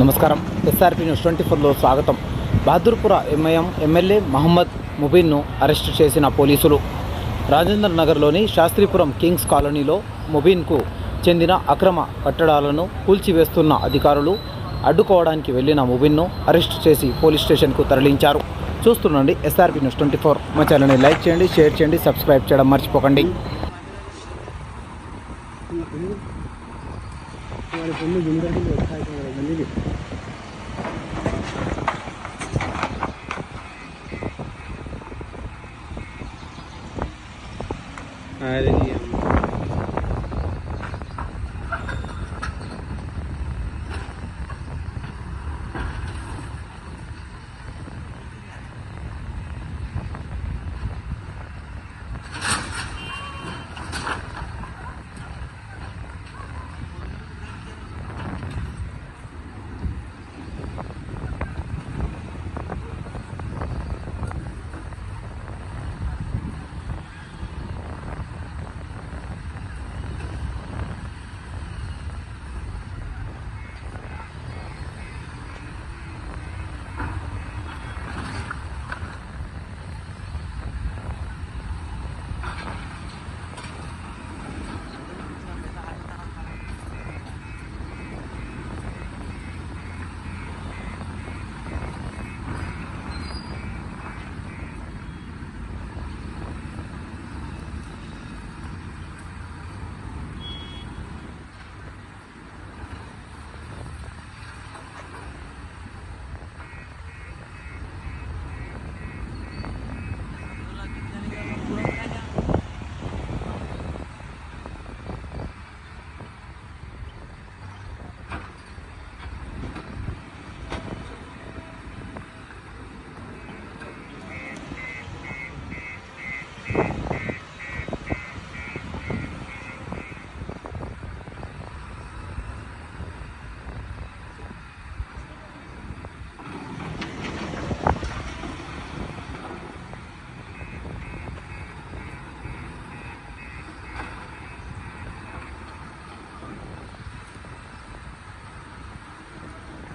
నమస్కారం. SRP news twenty ఫోర్లో స్వాగతం. బహదూర్పుర ఎంఐఎం ఎమ్మెల్యే మహమ్మద్ ముబీన్ను అరెస్టు చేసిన పోలీసులు. రాజేంద్ర నగర్లోని శాస్త్రీపురం కింగ్స్ కాలనీలో ముబీన్కు చెందిన అక్రమ కట్టడాలను కూల్చివేస్తున్న అధికారులు అడ్డుకోవడానికి వెళ్ళిన ముబీన్ను అరెస్టు చేసి పోలీస్ స్టేషన్కు తరలించారు. చూస్తుండండి ఎస్ఆర్పి న్యూస్ ట్వంటీ ఫోర్. మా ఛానల్ని లైక్ చేయండి షేర్ చేయండి సబ్స్క్రైబ్ చేయడం మర్చిపోకండి. వారి పొందు గుండెకి వచ్చాయి మందికి అది